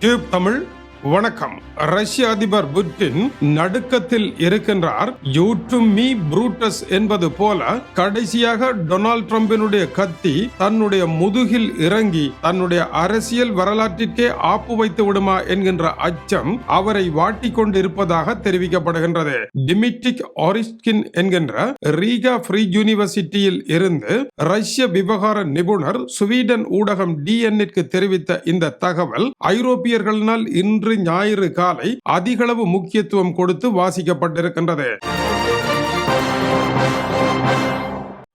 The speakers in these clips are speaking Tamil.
டியூப் தமிழ் வணக்கம். ரஷ்ய அதிபர் புட்டின் நடுக்கத்தில் இருக்கின்றார். யூ மீ புரூட்டஸ் என்பது போல கடைசியாக டொனால்ட் ட்ரம்பினுடைய கத்தி தன்னுடைய முதுகில் இறங்கி தன்னுடைய அரசியல் வரலாற்றிற்கே ஆப்பு வைத்து விடுமா என்கின்ற அச்சம் அவரை வாட்டிக் கொண்டிருப்பதாக தெரிவிக்கப்படுகின்றது. டிமிட்ரிக் ஆரிஸ்கின் என்கின்ற ரீகா ஃப்ரீ யூனிவர்சிட்டியில் இருந்து ரஷ்ய விவகார நிபுணர் ஸ்வீடன் ஊடகம் டிஎன்னிற்கு தெரிவித்த இந்த தகவல் ஐரோப்பியர்களினால் இன்று ஞாயிறு காலை அதிகளவு முக்கியத்துவம் கொடுத்து வாசிக்கப்பட்டிருக்கின்றது.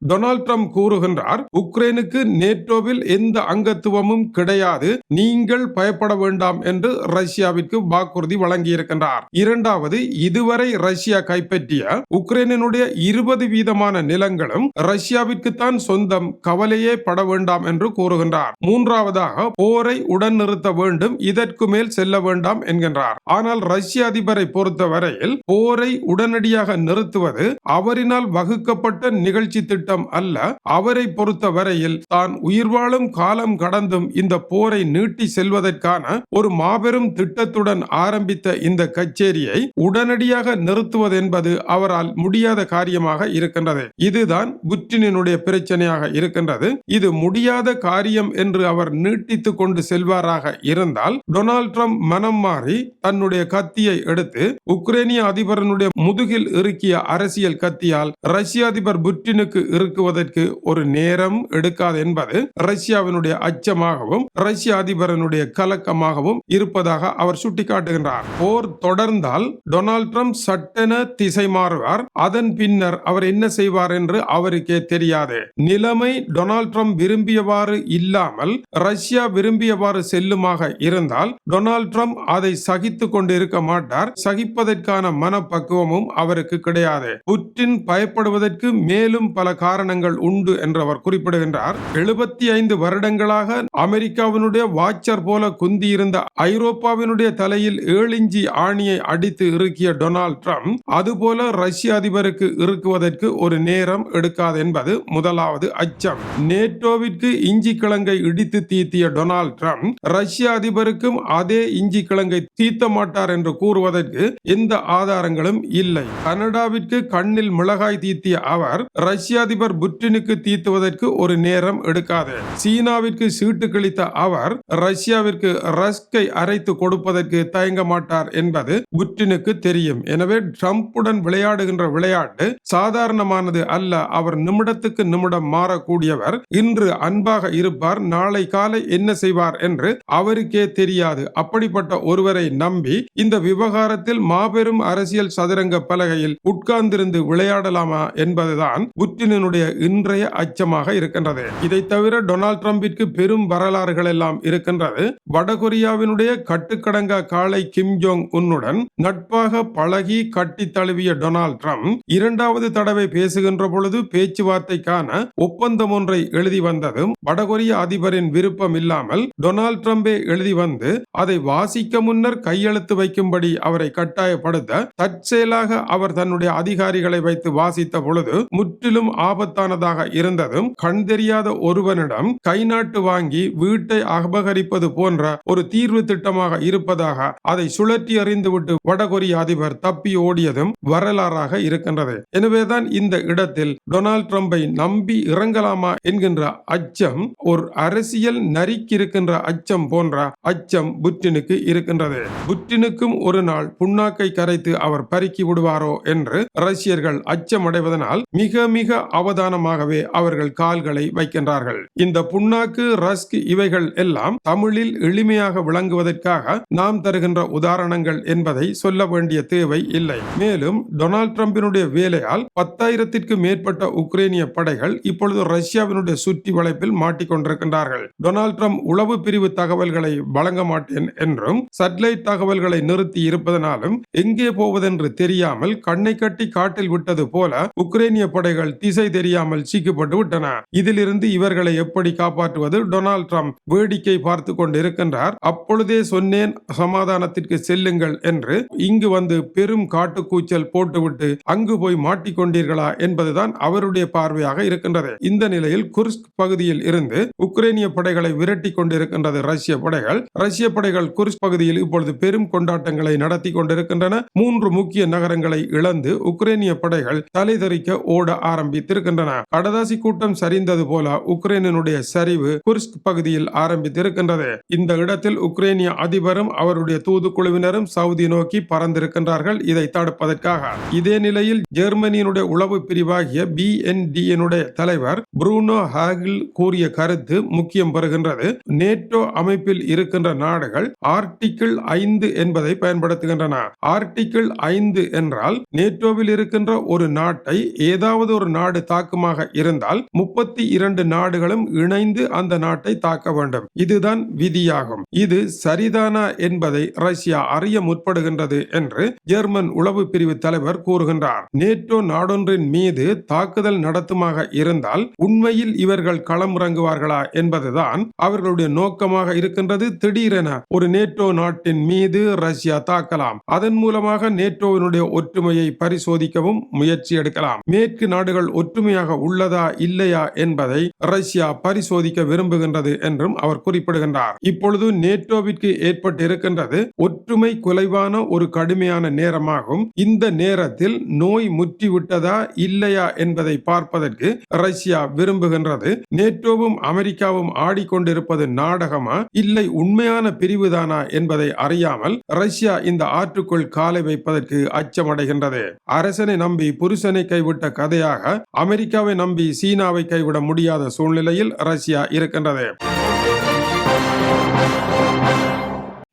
டொனால்ட் ட்ரம்ப் கூறுகின்றார் உக்ரைனுக்கு நேட்டோவில் எந்த அங்கத்துவமும் கிடையாது. நீங்கள் பயப்பட வேண்டாம் என்று ரஷ்யாவிற்கு வாக்குறுதி வழங்கியிருக்கின்றார். இரண்டாவது இதுவரை ரஷ்யா கைப்பற்றிய உக்ரைனுடைய இருபது வீதமான நிலங்களும் ரஷ்யாவிற்கு தான் சொந்தம் கவலையே பட வேண்டாம் என்று கூறுகின்றார். மூன்றாவதாக போரை உடன் நிறுத்த வேண்டும் இதற்கு மேல் செல்ல வேண்டாம் என்கின்றார். ஆனால் ரஷ்ய அதிபரை பொறுத்தவரையில் போரை உடனடியாக நிறுத்துவது அவரினால் வகுக்கப்பட்ட நிகழ்ச்சி திட்டம் திட்டம் அல்ல அவரை பொறுத்த வரையில் தான் உயிர் வாழும் காலம் கடந்தும் இந்த போரை நீட்டி செல்வதற்கான ஒரு மாபெரும் திட்டத்துடன் ஆரம்பித்த இந்த கச்சேரியை உடனடியாக நிறுத்துவது என்பது அவரால் முடியாத காரியமாக இருக்கின்றது. இதுதான் புட்டினுடைய பிரச்சனையாக இருக்கின்றது. இது முடியாத காரியம் என்று அவர் நீட்டித்துக் கொண்டு செல்வாராக இருந்தால் டொனால்ட் ட்ரம்ப் மனம் மாறி தன்னுடைய கத்தியை எடுத்து உக்ரைனிய அதிபரனுடைய முதுகில் இறுக்கிய அரசியல் கத்தியால் ரஷ்ய அதிபர் புட்டினுக்கு இறுக்குவதற்கு ஒரு நேரம் எடுக்காது என்பது ரஷ்யாவினுடைய அச்சமாகவும் ரஷ்ய அதிபரனுடைய கலக்கமாகவும் இருப்பதாக அவர் சுட்டிக்காட்டுகின்றார். போர் தொடர்ந்தால் டொனால்ட் ட்ரம்ப் சட்டென திசை மாறுவார். அதன் பின்னர் அவர் என்ன செய்வார் என்று அவருக்கே தெரியாது. நிலைமை டொனால்ட் ட்ரம்ப் விரும்பியவாறு இல்லாமல் ரஷ்யா விரும்பியவாறு செல்லுமாக இருந்தால் டொனால்ட் ட்ரம்ப் அதை சகித்து கொண்டு இருக்க மாட்டார். சகிப்பதற்கான மனப்பக்குவமும் அவருக்கு கிடையாது. புட்டின் பயப்படுவதற்கு மேலும் பல காரணங்கள் உண்டு என்று அவர் குறிப்பிடுகின்றார். எழுபத்தி ஐந்து வருடங்களாக அமெரிக்காவினுடைய வாச்சர் போல குந்தியிருந்த ஐரோப்பாவினுடைய தலையில் ஏழிஞ்சி ஆணியை அடித்து இறுக்கிய டொனால்ட் ட்ரம்ப் அதுபோல ரஷ்ய அதிபருக்கு இருக்குவதற்கு ஒரு நேரம் எடுக்காது என்பது முதலாவது அச்சம். நேட்டோவிற்கு இஞ்சி கிழங்கை இடித்து தீத்திய டொனால்ட் ட்ரம்ப் ரஷ்ய அதிபருக்கும் அதே இஞ்சி கிழங்கை தீத்த மாட்டார் என்று கூறுவதற்கு எந்த ஆதாரங்களும் இல்லை. கனடாவிற்கு கண்ணில் மிளகாய் தீத்திய அவர் ரஷ்ய அதிபர் அதிபர் புட்டினுக்கு தீத்துவதற்கு ஒரு நேரம் எடுக்காது. சீனாவிற்கு சீட்டு கிழித்த அவர் ரஷ்யாவிற்கு ரஸ்கை அரைத்து கொடுப்பதற்கு தயங்க மாட்டார் என்பது புட்டினுக்கு தெரியும். எனவே ட்ரம்புடன் விளையாடுகின்ற விளையாட்டு சாதாரணமானது அல்ல. அவர் நிமிடத்துக்கு நிமிடம் மாறக்கூடியவர். இன்று அன்பாக இருப்பார். நாளை காலை என்ன செய்வார் என்று அவருக்கே தெரியாது. அப்படிப்பட்ட ஒருவரை நம்பி இந்த விவகாரத்தில் மாபெரும் அரசியல் சதுரங்க பலகையில் உட்கார்ந்திருந்து விளையாடலாமா என்பதுதான் புட்டினுடைய அவர்களுடைய இன்றைய அச்சமாக இருக்கின்றது. இதை தவிர டொனால்ட் ட்ரம்பிற்கு பெரும் வரலாறுகள் எல்லாம் இருக்கின்றது. வடகொரியாவினுடைய கட்டுக்கடங்கா காலை கிம் ஜோங் உன்னுடன் நட்பாக பழகி கட்டி தழுவிய டொனால்ட் ட்ரம்ப் இரண்டாவது தடவை பேசுகின்ற பொழுது பேச்சுவார்த்தைக்கான ஒப்பந்தம் ஒன்றை எழுதி வந்ததும் வடகொரிய அதிபரின் விருப்பம் இல்லாமல் டொனால்ட் ட்ரம்பே எழுதி வந்து அதை வாசிக்க முன்னர் கையெழுத்து வைக்கும்படி அவரை கட்டாயப்படுத்த தற்செயலாக அவர் தன்னுடைய அதிகாரிகளை வைத்து வாசித்த பொழுது முற்றிலும் ஆபத்தானதாக இருந்ததும் கண் தெரியாத ஒருவனிடம் கை நாட்டு வாங்கி வீட்டை அபகரிப்பது போன்ற ஒரு தீர்வு திட்டமாக இருப்பதாக அதை சுழற்றி அறிந்துவிட்டு வடகொரிய அதிபர் தப்பி ஓடியதும் வரலாறாக இருக்கின்றது. எனவேதான் இந்த இடத்தில் டொனால்ட் ட்ரம்பை நம்பி இறங்கலாமா என்கின்ற அச்சம் ஒரு அரசியல் நரிக்கு இருக்கின்ற அச்சம் போன்ற அச்சம் புட்டினுக்கு இருக்கின்றது. புட்டினுக்கும் ஒரு நாள் புண்ணாக்கை கரைத்து அவர் பருக்கி விடுவாரோ என்று ரஷ்யர்கள் அச்சமடைவதனால் மிக மிக அவதானமாகவே அவர்கள் கால்களை வைக்கின்றார்கள். இந்த புண்ணாக்கு ரஸ்க் இவைகள் எல்லாம் தமிழில் எளிமையாக விளங்குவதற்காக நாம் தருகின்ற உதாரணங்கள் என்பதை சொல்ல வேண்டிய தேவை இல்லை. மேலும் டொனால்ட் ட்ரம்பினுடைய வேலையால் பத்தாயிரத்திற்கு மேற்பட்ட உக்ரைனிய படைகள் இப்பொழுது ரஷ்யாவினுடைய சுற்றி வளைப்பில் மாட்டிக்கொண்டிருக்கின்றார்கள். டொனால்ட் ட்ரம்ப் உளவு பிரிவு தகவல்களை வழங்க மாட்டேன் என்றும் சட்டலைட் தகவல்களை நிறுத்தி இருப்பதனாலும் எங்கே போவதென்று தெரியாமல் கண்ணை கட்டி காட்டில் விட்டது போல உக்ரைனிய படைகள் திசை தெரியாமல் சிக்கப்பட்டு விட்டன. இதிலிருந்து இவர்களை எப்படி காப்பாற்றுவது? டொனால்ட் ட்ரம்ப் வேடிக்கை பார்த்து கொண்டிருக்கின்றார். அப்பொழுதே சொன்னேன் சமாதானத்திற்கு செல்லுங்கள் என்று. இங்கு வந்து பெரும் காட்டுக்கூச்சல் போட்டுவிட்டு அங்கு போய் மாட்டிக்கொண்டீர்களா என்பதுதான் அவருடைய பார்வையாக இருக்கின்றது. இந்த நிலையில் குர்ஸ்க் பகுதியில் இருந்து உக்ரைனிய படைகளை விரட்டி கொண்டிருக்கின்றது ரஷ்ய படைகள். ரஷ்ய படைகள் குர்ஸ்க் பகுதியில் இப்பொழுது பெரும் கொண்டாட்டங்களை நடத்தி கொண்டிருக்கின்றன. மூன்று முக்கிய நகரங்களை இழந்து உக்ரைனிய படைகள் தலைதறிக்க ஓட ஆரம்பித்திருக்கிறது இருக்கின்றன கடதாசி கூட்டம் சரிந்தது போல உக்ரைனுடைய சரிவு குர்ஸ்க் பகுதியில் ஆரம்பித்திருக்கின்றது. இந்த இடத்தில் உக்ரைனிய அதிபரும் அவருடைய தூதுக்குழுவினரும் சவுதி நோக்கி பறந்திருக்கின்றார்கள். இதை தடுப்பதற்காக இதே நிலையில் ஜெர்மனியினுடைய உளவு பிரிவாகிய பிஎன்டியினுடைய தலைவர் புரூனோ ஹாகில் கூறிய கருத்து முக்கியம் பெறுகின்றது. நேட்டோ அமைப்பில் இருக்கின்ற நாடுகள் ஆர்டிகிள் ஐந்து என்பதை பயன்படுத்துகின்றன. ஆர்டிகிள் ஐந்து என்றால் நேட்டோவில் இருக்கின்ற ஒரு நாட்டை ஏதாவது ஒரு நாடு தாக்குமாக இருந்தால் முப்பத்தி இரண்டு நாடுகளும் இணைந்து அந்த நாட்டை தாக்க வேண்டும். இதுதான் விதியாகும். இது சரிதானா என்பதை ரஷ்யா அறிய முற்படுகின்றது என்று ஜெர்மன் உளவு பிரிவு தலைவர் கூறுகின்றார். நேட்டோ நாடொன்றின் மீது தாக்குதல் நடத்துமாக இருந்தால் உண்மையில் இவர்கள் களமிறங்குவார்களா என்பதுதான் அவர்களுடைய நோக்கமாக இருக்கின்றது. திடீரென ஒரு நேட்டோ நாட்டின் மீது ரஷ்யா தாக்கலாம். அதன் மூலமாக நேட்டோவினுடைய ஒற்றுமையை பரிசோதிக்கவும் முயற்சி எடுக்கலாம். மேற்கு நாடுகள் ஒற்றுமையாக உள்ளதா இல்லையா என்பதை ரஷ்யா பரிசோதிக்க விரும்புகின்றது என்றும் அவர் குறிப்பிடுகின்றார். இப்பொழுது நேட்டோவிற்கு ஏற்பட்டிருக்கின்றது ஒற்றுமை குலைவான ஒரு கடுமையான நேரமாகும். இந்த நேரத்தில் நோய் முற்றிவிட்டதா இல்லையா என்பதை பார்ப்பதற்கு ரஷ்யா விரும்புகின்றது. நேட்டோவும் அமெரிக்காவும் ஆடிக்கொண்டிருப்பது நாடகமா இல்லை உண்மையான பிரிவுதானா என்பதை அறியாமல் ரஷ்யா இந்த ஆற்றுக்குள் காலை வைப்பதற்கு அச்சமடைகின்றது. அரசனை நம்பி புருஷனை கைவிட்ட கதையாக அமெரிக்காவை நம்பி சீனாவை கைவிட முடியாத சூழ்நிலையில் ரஷ்யா இருக்கின்றது.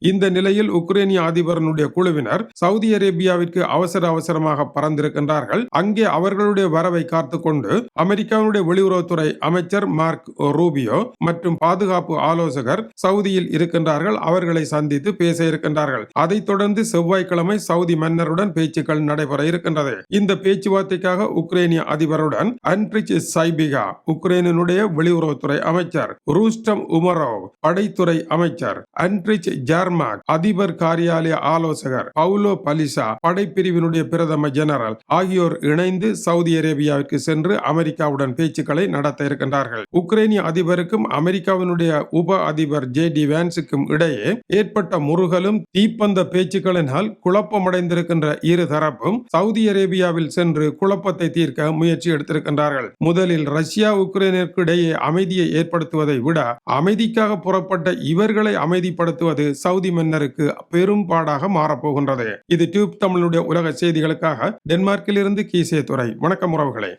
இந்த நிலையில் உக்ரைனிய அதிபரனுடைய குழுவினர் சவுதி அரேபியாவிற்கு அவசர அவசரமாக பறந்திருக்கின்றார்கள். அங்கே அவர்களுடைய வரவை காத்து கொண்டு அமெரிக்காவுடைய வெளியுறவுத்துறை அமைச்சர் மார்க் ரூபியோ மற்றும் பாதுகாப்பு ஆலோசகர் சவுதியில் இருக்கின்றார்கள். அவர்களை சந்தித்து பேச இருக்கின்றார்கள். அதைத் தொடர்ந்து செவ்வாய்க்கிழமை சவுதி மன்னருடன் பேச்சுக்கள் நடைபெற இருக்கின்றது. இந்த பேச்சுவார்த்தைக்காக உக்ரைனிய அதிபருடன் அன்ட்ரிச் சைபிகா உக்ரைனுடைய வெளியுறவுத்துறை அமைச்சர் ரூஸ்டம் உமரோவ் படைத்துறை அமைச்சர் அன்ட்ரிச் கர்மாக் அதிபர் காரியாலய ஆலோசகர் பவுலோ பலிசா படைப்பிரிவினுடைய பிரதம ஜெனரல் ஆகியோர் இணைந்து சவுதி அரேபியாவிற்கு சென்று அமெரிக்காவுடன் பேச்சுக்களை நடத்த இருக்கின்றார்கள். உக்ரைனிய அதிபருக்கும் அமெரிக்காவினுடைய உப அதிபர் ஜே டி வேன்ஸுக்கும் இடையே ஏற்பட்ட முருகலும் தீப்பந்த பேச்சுக்களினால் குழப்பமடைந்திருக்கின்ற இரு தரப்பும் சவுதி அரேபியாவில் சென்று குழப்பத்தை தீர்க்க முயற்சி எடுத்திருக்கின்றார்கள். முதலில் ரஷ்யா உக்ரைனிற்கு இடையே அமைதியை ஏற்படுத்துவதை விட அமைதிக்காக புறப்பட்ட இவர்களை அமைதிப்படுத்துவது சவுதி மன்னருக்கு பெரும்பாடாக மாறப்போகின்றது இது டியூப் தமிழுடைய உலக செய்திகளுக்காக டென்மார்க்கில் இருந்து கீசே துறை வணக்கம் உறவுகளே.